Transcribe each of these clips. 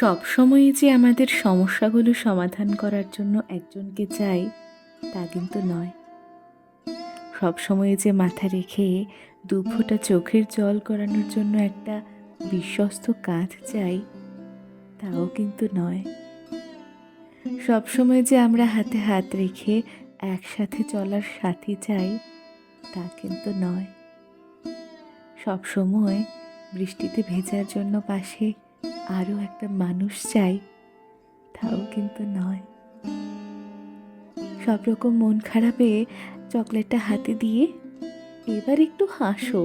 সবসময়ই যে আমাদের সমস্যাগুলো সমাধান করার জন্য একজনকে চাই, তা কিন্তু নয়। সবসময় যে মাথা রেখে দু ফোঁটা চোখের জল করানোর জন্য একটা বিশ্বস্ত কাঁধ চাই, তাও কিন্তু নয়। সবসময় যে আমরা হাতে হাত রেখে একসাথে চলার সাথী চাই, তা কিন্তু নয়। সবসময় বৃষ্টিতে ভেজার জন্য পাশে আরও একটা মানুষ চাই, তাও কিন্তু নয়। সব রকম মন খারাপে চকলেটটা হাতে দিয়ে এবার একটু হাসো।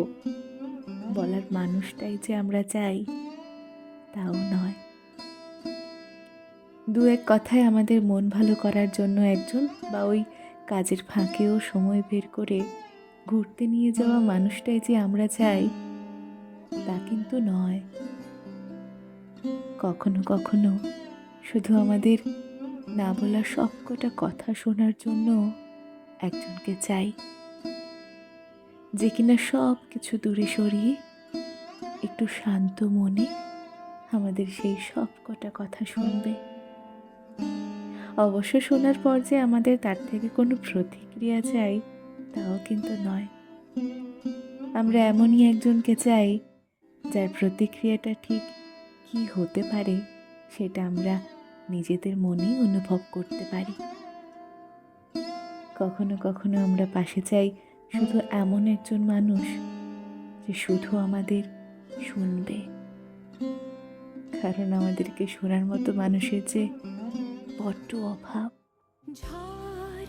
বলার মানুষটাই যে আমরা চাই, তাও নয়। দু এক কথায় আমাদের মন ভালো করার জন্য একজন বা ওই কাজের ফাঁকেও সময় বের করে ঘুরতে নিয়ে যাওয়া মানুষটাই যে আমরা চাই, তা কিন্তু নয়। কখনো কখনো শুধু আমাদের না বলা সবকটা কথা শোনার জন্য একজনকে চাই, যে কিনা সব কিছু দূরে সরিয়ে একটু শান্ত মনে আমাদের সেই সব কটা কথা শুনবে। অবশ্য শোনার পর যে আমাদের তার থেকে কোনো প্রতিক্রিয়া চাই, তাও কিন্তু নয়। আমরা এমনই একজনকে চাই, যার প্রতিক্রিয়াটা ঠিক কি হতে পারে সেটা আমরা নিজেদের মনেই অনুভব করতে পারি। কখনো কখনো আমরা পাশে চাই শুধু এমন একজন মানুষ যে শুধু আমাদের শুনবে। কারণ আমাদেরকে শোনার মতো মানুষের যে বড্ড অভাব। ঝড়